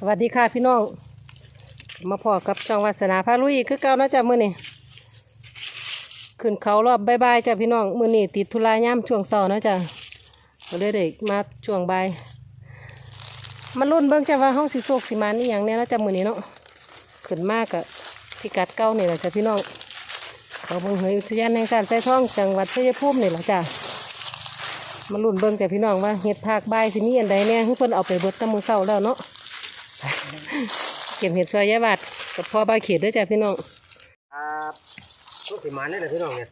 สวัสดีค่ะพี่น้อง มาพอกับช่องวาสนาพาลุยคือเก่านะจ๊ะมือนี้ขึ้นเขารอบบ่ายๆจ้ะพี่น้องมือนี้ติดธุระย่ามช่วงเช้านะจ๊ะก็เลยได้มาช่วงบ่ายมาลุ้นเบิ่งจ้ะว่าเฮาสิโศกสิมานอีหยังแน่นะจ๊ะมือนี้เนาะขึ้นมากกะพิกัดเก่านี่แหละจ้ะพี่น้องเขาเบิ่งเหยอุทยานแห่งชาติไส้ทองจังหวัดชัยภูมินี่แหละจ้ะมาลุ้นเบิ่งจ้ะพี่น้องว่าเฮ็ดภาคบ่ายสิมีอันใดแน่คือเพิ่นเอาไปเบิดแตะมือเช้าแล้วเนาะ เก็บเห็ดซอยยายบาดกับพ่อใบายเขียดด้วยจ้ะพี่น้องครับลูกสิมาเนี่ยนะพี่น้องเนี่ย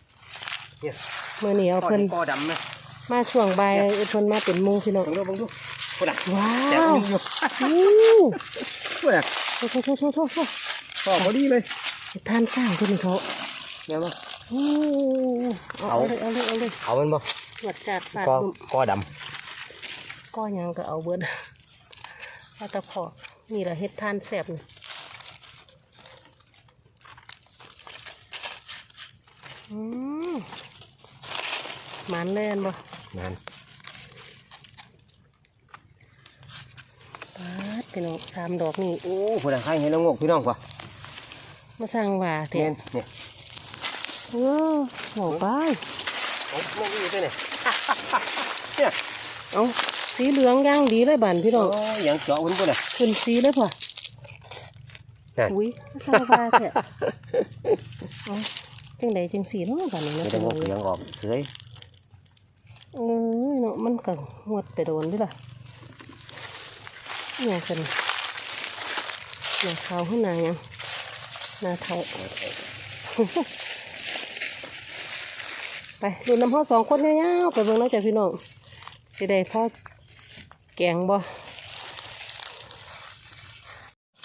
เนี่ยเมื่อนี้เอาเพิ่นคอดำนะมาช่วงบ่ายเอาเพิ่นมาเป็นหมุงพี่น้องบังดูบังดูพูดอะว้าแต่วบังอยู่อู้พูดอะโถ่โถ่โถ่โถ่โถ่โถ่พอพอดีเลยทานสร้างคนนี้เขาเนี่ยมั้งอู้เอาเลยเอาเลยเอาเลยเอามันบ่หวัดจัดฟาดกอดุมกอดก็ยังก็เอาเบิดเอาแตะพอ นี่แหละเฮ็ดทานแซ่บนี่อืมมันเล่นบ่ำนั่นปาดพี่น้องสามดอกนี่โอ้พูดอะใครเห็นแล้วงกพี่น้องกว่ามาสร้างว่าเถเนี่ยอะเนี่ยเออโหไปโอ้มองอยู่ด้วยเนี่ยเนี่ยเอาสีเหลืองย่างดีเลยบานพี่น้องโอ้ยยังเจาะมันพูดอะ ขึ้นสีเลยพ่อนั่นอุ้ยมาสร้างว่าเถอะเอาจังใดจังสีเนาะบานนี้ไม่เนาะได้งกยังออกเสยเออเนาะมันก็หวดไปโดนด้วยล่ะเนี่ยกันหน้าขาวขึ้นหน้ายังหน้าเทาไปดูน้ำพ่อสองคนเนี่ยาวๆไปเบิ่งเน้องจ้ะพี่น้องสิได้พ่อแกงบ่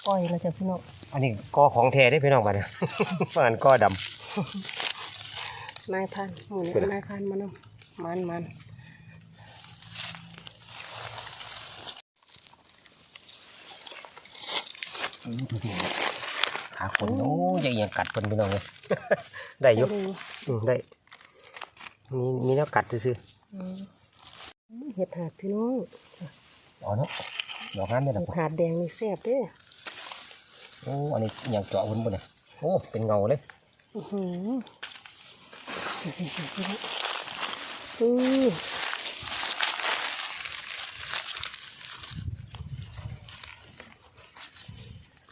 ก้อยแล้วจ้ะพี่น้องอันนี้กอของแท้ได้พี่น้องบ้านเนี่ยอันกอดนายพันหมูไปเลยนายพันมานำมันมันำขาคนโอ้ยยังยังกัดเพิ่นพี่น้องเลย ได้อยู่ดูอืมได้ มีมีแล้วกัดซื่ออืมเห็ดหาดพี่น้องๆอ๋อเนาะดอกงามเนี่ยเห็นะดหาดแดงนี่แซ่บเด้อ โอ้อันนี้อย่างเจาะวุ้นบ่เนี่ยโอ้เป็นเงาเลยอือหืออือ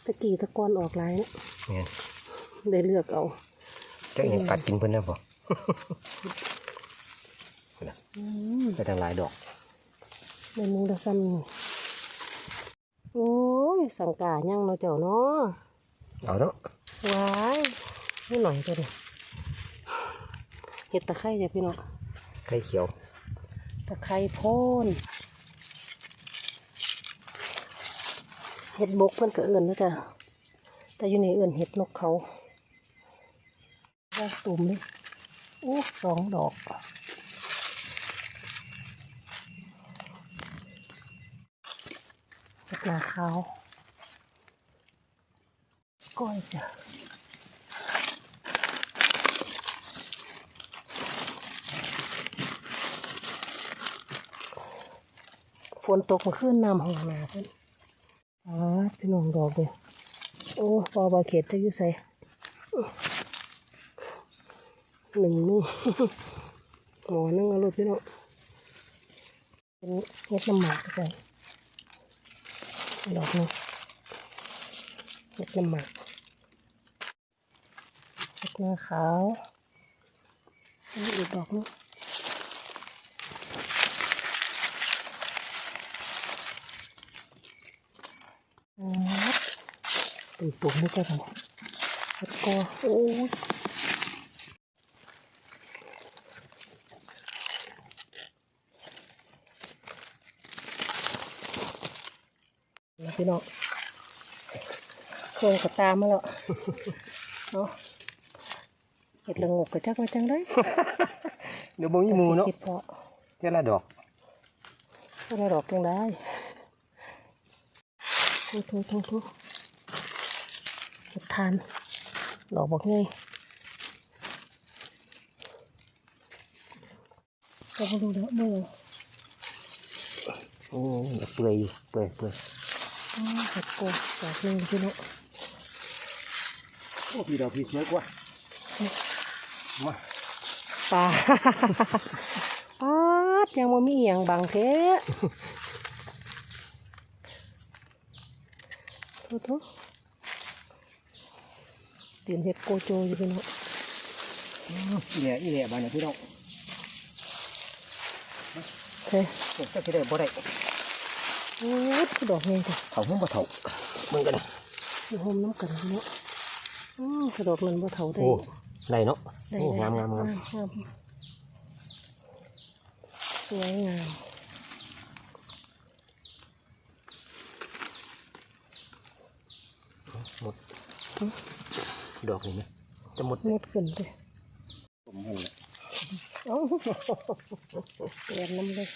ตะกี้ตะกอนออกหลายเนาะเนี่ยได้เลือกเอาจะยังกัดกินเพิ่นนะบ่อืมไปทางหลายดอกเมนูละซ้ำนี่โอ้ย สังกายังเนาะเจ้าเนาะเอาเนาะว้ายนี่หน่อยตัวนี้เห็ดตะไคร้จ้ะพี่น้องไข่เขียว ตะไคร้โพ่นเห็ดบกเพิ่นก็เอื่นนะจ๊ะแต่อยู่ในเอื่นเห็ดนกเขาได้ตุ่มเลยโอ้สองดอกเห็ดนาขาว ก้อยจ้ะฝนตกมาขึ้นน้ำห้องนาเพิ่อนอ๋อพี่น้องดอกเลยโอ้พอบาเขตจะอยู่ใส่หนึ่งนุ่งหมอนึงอาลูกพี่น้องเป็นเฮ็ดน้ำหมากไปดอกนึงเฮ็ดน้ำหมาก เฮ็ดหน้าขาวอันนี้อีกดอกนึงตุ่มตุ่มนี่ก็ทำแล้วก็โอ้ยนะพี่น้องเครื่องกับตามมาแล้วเนาะ เห็ดละงกกระจักมาจังได้เดี๋ยวบ่มีหมูเนาะคิดเพราะเจ้าละดอกก็ได้ดอกจังได้ทุทุทุทุเห็ดทานดอกบอกไงก็ไม่รู้แล้วเมื่อโอ้ยเปื่อยอยู่เปื่อยเปื่อยอ๋อเห็ดโกดอกหนึ่งพี่น้องโอ้พี่ดอกพี่สวยกว่ามา ปลาปาดยังบ่มีอหย่างบางเทะโทษโทษเตียนเห็ดโกโจอยู่พี่น้องอีแหล่อีแหล่บ้านเนี่ยพี่น้องเฮ้ยโอ้จะได้บ่ได้โอ้ยคือดอกไงจ้ะเขาหุ้มบ่เท่ามึงกันนะอยู่โฮมน้ำกันพี่น้องอือคือดอกนั้นบ่เท่าได้โอ้ ได้เนาะได้โอ้ได้งามงามงามงามสวยงามหมดดอกนี่ไหมจะหมดมดขึ้นเลยผมเห็นแล้วเอ้าเปลี่ยนน้ำเลย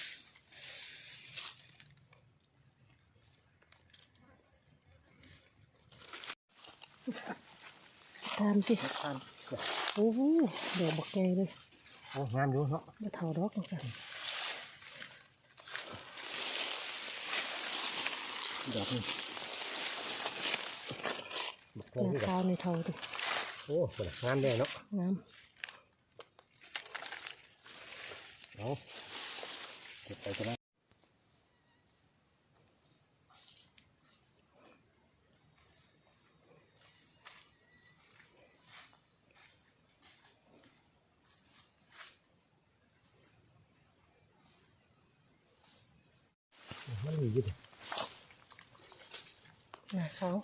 ทานสิทาน โอ้โหเดี๋ยวบอกไงเลยโอ้งามอยู่เนาะมาเท่าดอกจังสันดอกนี่บักเพื่อนยาที่แบบข้าวในเท่าดิโอ้คนละงามแน่เนาะงามเอาเก็บไปกันนะมันมีอยู่ดิ หน้า เขาว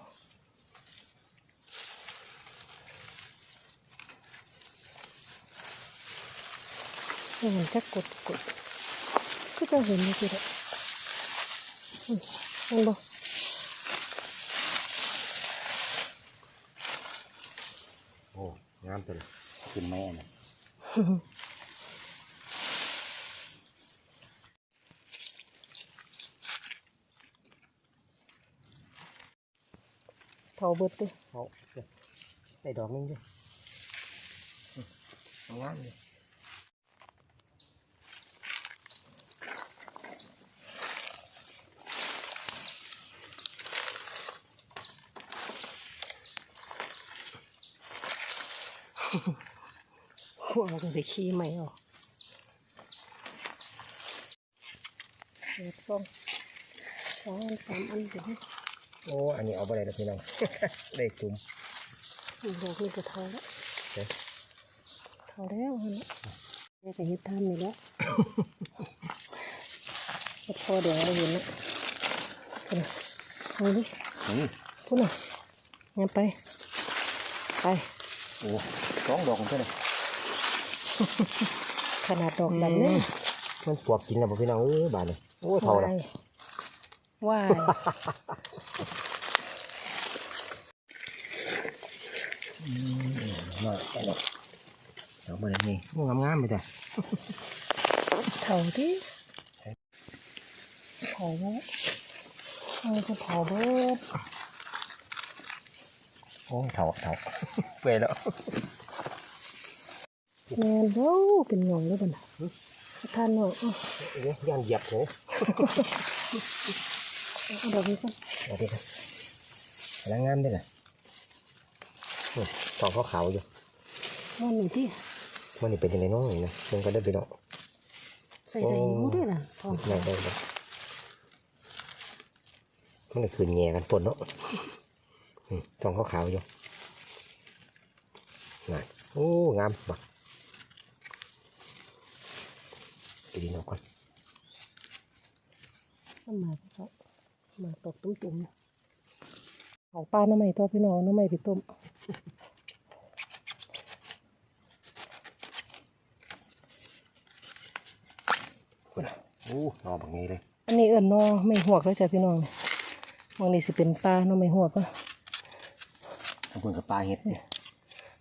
เห็นจะกดกดก็จะเห็นอยู่สิเด้ออืมเห็นบ่โอ้งามตัวเลยขึ้นแม่นะ เท่าเบิดเลยเอาเก็บได้ดอกนึงด้วยอืมเอางามเลยหัวมันก็จะขี้ใหม่ออกเสียบสองสองอันสามอันเดี๋ยวให้ โอ้ อันนี้เอาไปเลยนะพี่น้อง ได้จุ่มอีกดอกนี้ก็เท่าแล้วเอ๊ะเท่าแล้วฮะเนี่ยแม่ก็เฮ็ดทำนี่แหล้วเฮ็ดพอเดี๋ยวเราเห็นแล้วพุ่นน่ะเอาดิอืมพุ่นน่ะงั้นไป ไป โอ้สองดอกกันเท่าไหร่ขนาดดอกดำเนี่ยมันปวกกินแล้วบ่พี่น้องเอ้ยบาดเลยโอ้เท่าเลย ว่ายน้อยไปเลยเอามาเลยนี่โอ้งามๆไปจ้ะเผาดิเผาแล้วเอาจะเผาเบิดโอ้เท่าเท่าเปอยแล้วแมนโว้เป็นหน่องเลยบัดน่ะท่านหน่อยเอาเอ้ยย่านเหยียบเลย เอาดอกนี้ก่อนเอาดิครับแล้วงามด้วยนะนี่ทองขาวๆอยู่มันนี่ที่มันนี่เป็นยังไงน้องนี่นะมันก็ได้พี่น้องใส่ได้อยู่ด้วยล่ะทองได้ได้ได้มันก็คืนแง่กันปนเนาะอืมทองขาวๆอยู่นั่นโอ้งามบักไปดีเนาะก่อนมันมาก็ มาตกตุ้มตุ่มๆเนี่ยเอาปลาหน้ำใหม่ตัวพี่น้องหน้ำใหม่ไปต้มโอ้นอแบบนี้เลย อันนี้เอิญนอไม่หวกแล้วจ้ะพี่น้องเนี่ยมองนี่สิเป็นปลาหน้ำไม่หวกอะขอบคุณกับปลาเห็ดเนี่ย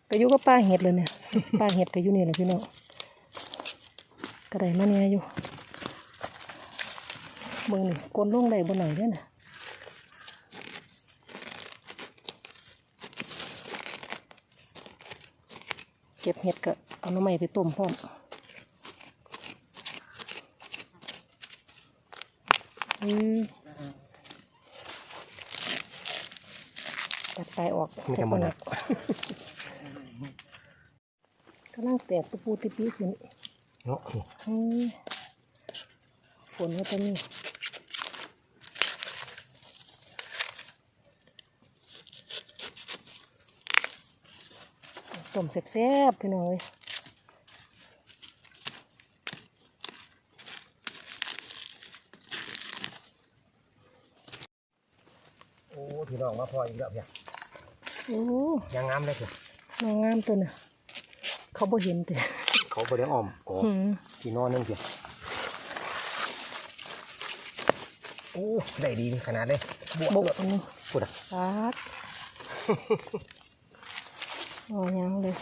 ก็อยู่กับปลาเห็ดเลยเนี่ย ปลาเห็ดก็อยู่นี่แหละพี่น้องกระไดมาเนี่ยอยู่เบิ่งนี่กลนลงได้บนไหนเด้อน่ะ ก็บเห็ดก็เอาหน้ำใหม่ไปต้มพร้อมอืมตัดปลายออกมีแต่หมดหอะกำลังแตกตะปูติปีขึ้นเนาะอืมฝนก็จะมี ต้มแซ่บๆพี่น้องเอ้ยโอ้พี่น้องมาพออีกแล้วเพียโอ้ยังงามเลยเพียน้องงามตัวน่ะเขาบ่เห็นแต่เขาไปได้อ้อมกออืมที่นอนนึงเพียโอ้ได้ดีขนาดเลยบวบกกอันนี้พูดอะ ปาดโอ้ยังเลย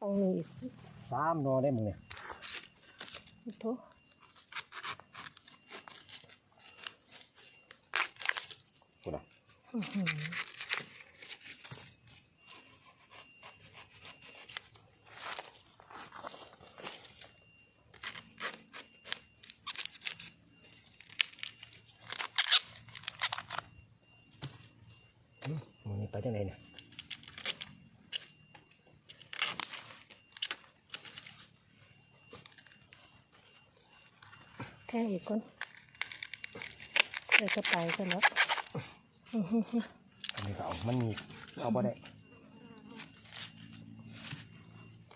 ฟังนี้อีกสามนอได้มึงเนี่ยโถพูดอะ อื้อหือ มึงนี่ไป จังไหนเนี่ยแค่อีกคนเดี๋ยวจะไปกันแล้วอื้อหือหืออันนี้ก็เอามันมีเอาบ่ได้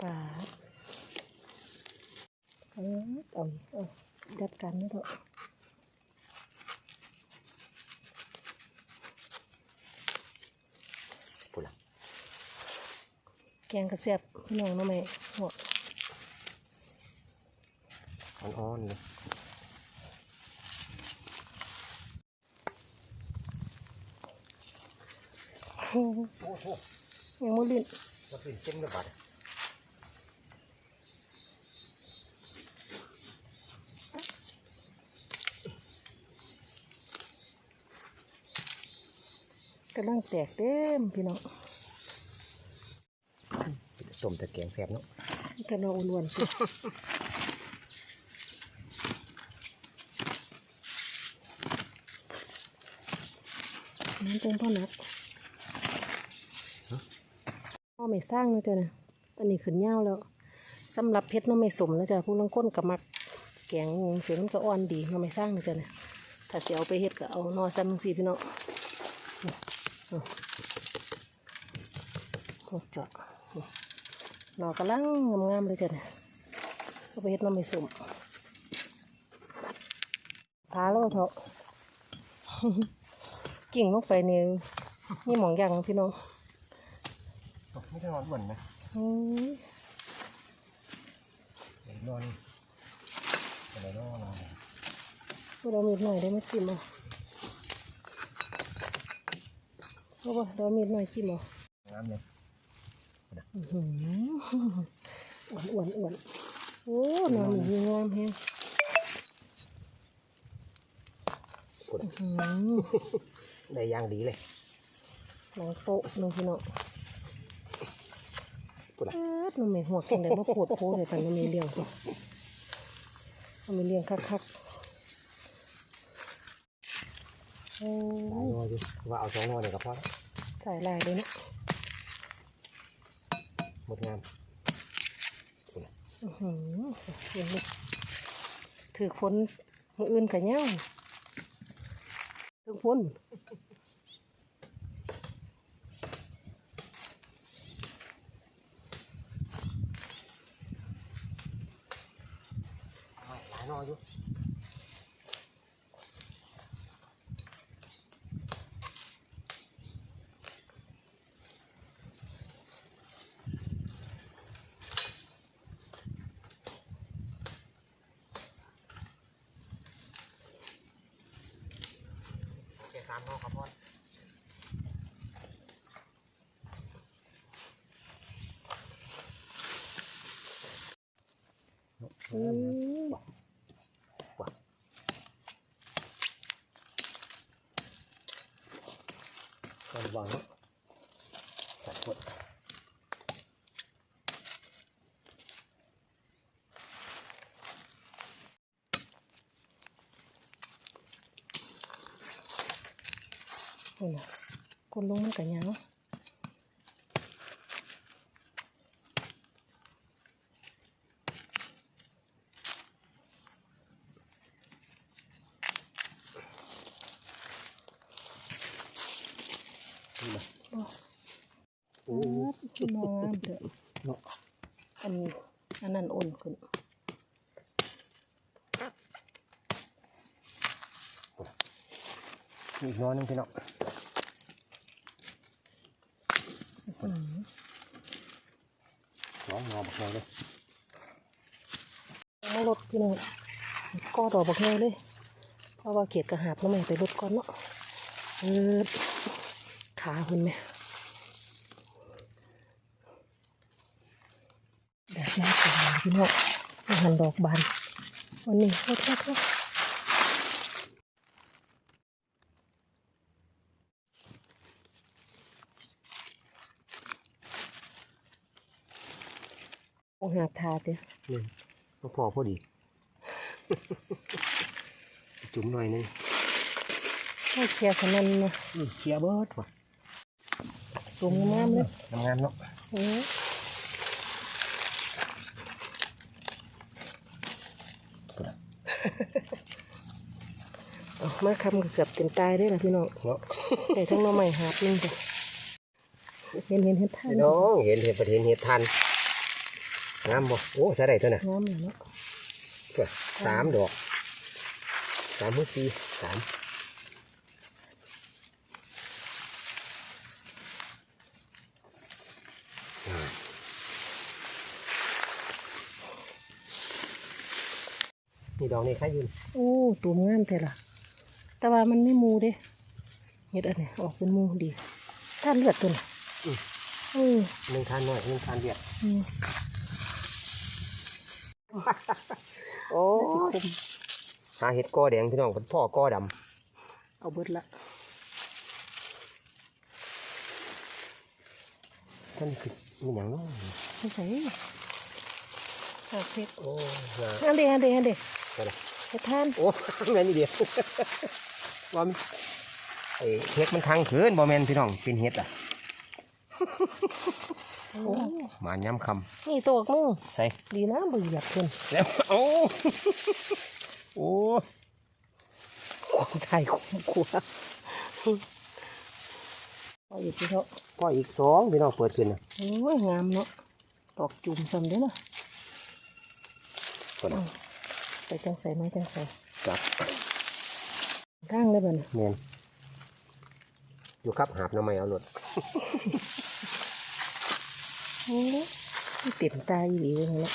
ปาดเออเอาเอาจัดการนี่เถอะ พูดอะ แกงกระเสียบพี่น้องเน้องแม่หัวอ่อนๆเลยอื้อโอ้โหยังไม่ลิ้นมันเป็นเต็มเลยบาดกำลังแตกเต็มพี่น้อง ต้มแต่แกงแซ่บเนาะกระนองอ้วนนั่นเป็นพ่อนักพ่อไม่สร้างนะจ๊ะนะอันนี้ขึ้นยาแล้วสำหรับเพชรน้องไม่สมนะจ๊ะผู้ลังก้นกับมักแกงเสียมันก็อ่อนดีน้องไม่สร้างนะจ๊ะนะถ้าเสียเอาไปเฮ็ดก็เอานอซ้ำสีพี่น้องนี่เอ โคตรเจาะนี่นอกำลังงามๆเลยจ้ะนะเอาไปเฮ็ดน้องไม่สมทาแล้วเถอะกิ่งลงไปนี่มีหมองอย่างพี่น้องไม่ใช่นอนเหมือนไหมอืมเดี๋ยวนอนเดี๋ยวนอนนอนพวกเรามีดหน่อยได้ไหมจิ้มเอาเพราะว่าเรามีดหน่อยจิ้มเอางามเลย อื้อหืออ้วนอ้วนอ้วนโอ้นอนมีงามแฮงพูดอะอื้อหือได้อย่างดีเลยหนังโป๊ะน้องพี่น้องพูดอะเอิ้ดน้องแม่หัวกินได้บ่โคตรโพเลยแต่น้องแม่เลี้ยงสิน้องแม่เลี้ยงคักๆโอ้หลายนอนอยู่ว่าเอาสองนอนเนี่ยก็พอแล้วสายลายเลยเนาะ หมดงามพูดอะอื้อหือเห็นไหมถือฝนมืออื่นกับเงี้ยถือฝน หลายนอนอยู่ แค่ สามนอครับพ่ออืมก่อนวางเนาะสัตว์พด นี่นะกดลงมันกันยาวนี่มาโอ้ยมองงามเถอะเนาะอันอันนั้นอ่อนขึ้นมีอีกน้อยหนึงพี่น้อง อืม น้องงอบักน้อยเลย รถพี่น้องก็ดอกบักแง่เลยเพราะว่าเกียดกระหาบน้ำแม่ไปรถก่อนเนาะเออขาคุณแม่แดดมากเลยพี่น้องอาหารดอกบานวันนี้โทษโทษโทษโอ้หาทาเดีย ก็พอพอดี จุ่มหน่อยหนึงให้เคลียร์ขนาดนั้นนะอืมเคลียร์เบิร์ดว่ะสูงงามเลยทำงานเนาะเออเอามาคำก็เกือบเต็มตายได้อล่ะพี่น้องเนาะใส่ทั้งหน้อใหม่หาบนึงจ้ะเห็นเห็นเห็นท่านพี่น้องเห็นเห็นประเทศเห็ดทัน งามบ่โอ้ใส่ได้ตัวน่ะงามเลยเนาะเพื่อสามดอกสามมือสี่สามอ่านี่ดอกนี่ใครยืนโอ้ตูมงามแต่ละแต่ว่ามันไม่มูเด้เห็ดอันนี้ออกเป็นมูดีท่านเลือดตัวน่ะอืมหนึ่งทานหน่อยหนึ่งทานเดียดอืม โอ้สิคมหาเห็ดกอแดงพี่น้องเป็นพ่อกอดเอาเบิดละำท่านคือมีอย่างเน้องไม่ใส่หาเพชรโอ้ยาอันเดีอันเดีอันเดีไปละเห็ดท่านโอ้แม่นอี่เดียวว่ามันไอ้เห็ดมันทางเขินบ่แม่นพี่น้องเป็นเห็ดอะโอ้ หมาย้ำคนี่ตัวนึงำใส่ดีนะบ่เหยียบเพิ่นแล้วโอ้โอ้ใส่คุ้มกลัวเอาอีกทีเถอะพ่ออีกสองพี่น้องเปิดขึ้นนะโอ้ยงามเนาะดอกจุ่มซ้ำเด้อนะก่อนนะไปจังใส่ไม้จังใส่จับข้างเลยบ่น่ะเนียน อยู่ครับหาบหน้ำไม้เอาหลดโอ้ยเต็มตาอีหลีเลยเนาะ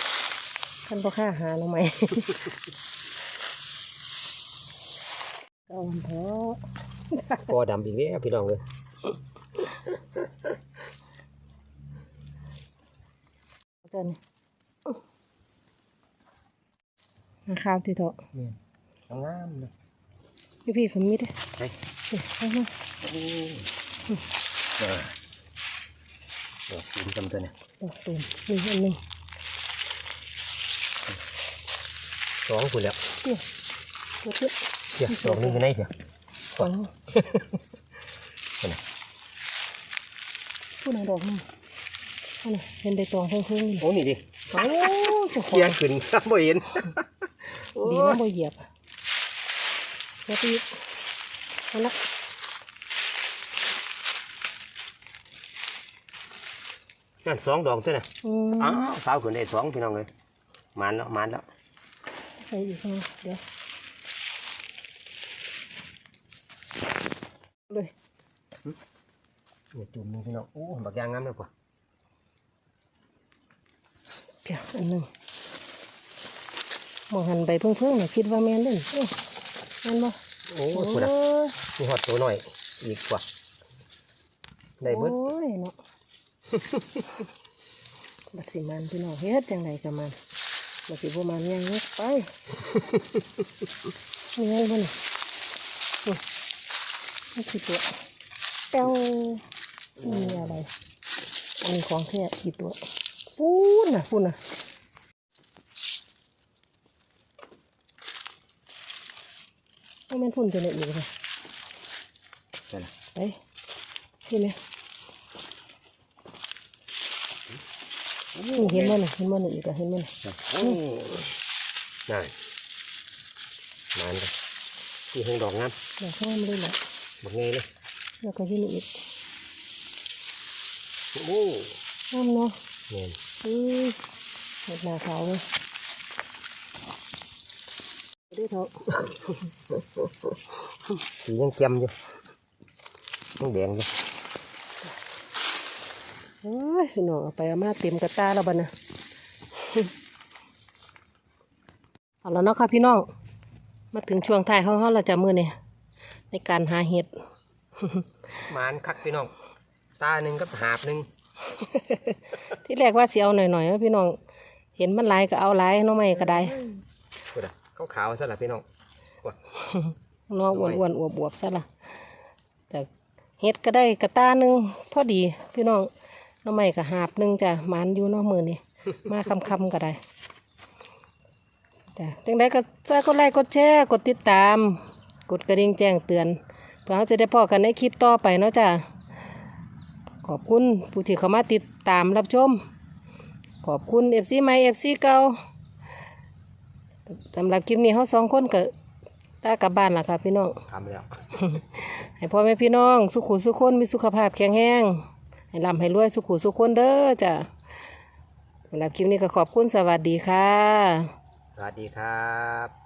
คันบ่ค่าหาหน่อไม้เอาวันเถอะกอดำอีกแล้วพี่น้องเลยเอาจ้ะนี่อื้อมาข้าวทีเถอะเนียนงามเลยพี่พี่คนมิดเด้ไปนี่เอามาโอ้เออเดี๋ยวกินจำตัวเนี่ยดอกตูมนี่อันหนึงสองคุณแล้วเดี๋ยวเดี๋ยวเดี๋ยวเดี๋ยวดอกนี้อยู่ไหนเดี๋ยวสองไปไหนพูดหน่อยดอกหนึงอันนี้เห็นใบตองเพิ่งๆนี่โอ้นี่ดิโอ้เจ้าขเคีอยงงขึ้นบ่เห็นดีนะบ่เหยียบเหยีย บอีกเอาละนั่นสองดอกตัวน่ะอืมอ้าวสาวขึ้นได้สองพี่น้องเลยมานแล้วมานแล้วใส่อีกนะเดี๋ยวเลยเนี่ยจุ่มหนึงพี่น้องโอ้บักยางงามเลยกว่าเพียงอันหนึงมองหันใบเพิ่งๆน่ะคิดว่าแม่นเด่นเอ้ยแม่นบ่ โอ้โอ้ยคุณอะมีหอดตัวหน่อย อีกกว่าได้เบิดโอ้ยเนาะบัดสิมันพี่น้องเฮ็ดจังไดกับมันบัดสิบ่มันยังเฮ็ดไปนี่ไงบ่นี่นี่นี่คือตัวเต้านี่อะไรอันนี้ของแท้กี่ตัวปูนน่ะปูนน่ะ ว่าแม่นพุ่นตัวไหนอีกเลยใช่ละไปที่นี่เห็นมันน่ะเห็นมันน่ะอีกอะเห็นมันน่ะโอ้นั่นนานเลยที่หงดอกงามเดี๋ยวข้างมันเลยละบักไงเลยแล้วก็ที่นี่อีกโอ้น้ำเนาะเงินอือเห็ดหน้าขาวเลยเด้วยเถอะสียังเจียมอยู่ต้องแดงอยู่โอ้ยพี่น้องเอาไปเอามาเต็มกระตาแล้วบัดนะเอาแล้วเนาะค่ะพี่น้อง มาถึงช่วงท้ายของเขาเราจะมือเนี่ยในการหาเห็ดหมานคักพี่น้อง ตาหนึ่งกับหาบหนึ่งที่แรกว่าสิเอาหน่อยๆนะพี่น้อง เห็นมันหลายก็เอาหลายเน้องไม่ก็ได้ กูดะขาวๆซะละพี่น้องว้าน้องอ้วนอ้วนๆอวบอวบๆซะละแต่เห็ดก็ได้กระตาหนึ่งพอดีพี่น้องหน้องไม่ก็หาบหนึ่งจ้ะหมันอยู่เน้องมือนี่มาคำคำๆก็ได้จ้ะจังได้ก็จ้ากดไลค์กดแชร์กดติดตาม กดกระดิ่งแจ้งเตือนเพื่อเราจะได้พอกันในคลิปต่อไปเนาะจ้ะขอบคุณผู้ที่เข้ามาติดตามรับชม ขอบคุณเอฟซีใหม่เอฟซีเก่า สำหรับคลิปนี้เขาสองคนก็ตากลับบ้านละค่ะพี่น้อง ทำแล้ว ให้พ่อแม่พี่น้องสุขุสุขคนมีสุขภาพแข็งแรงให้ร่ำให้รวยสุขุสุขคนเด้อจ้ะสำหรับคลิปนี้ก็ขอบคุณสวัสดีค่ะ สวัสดีครับ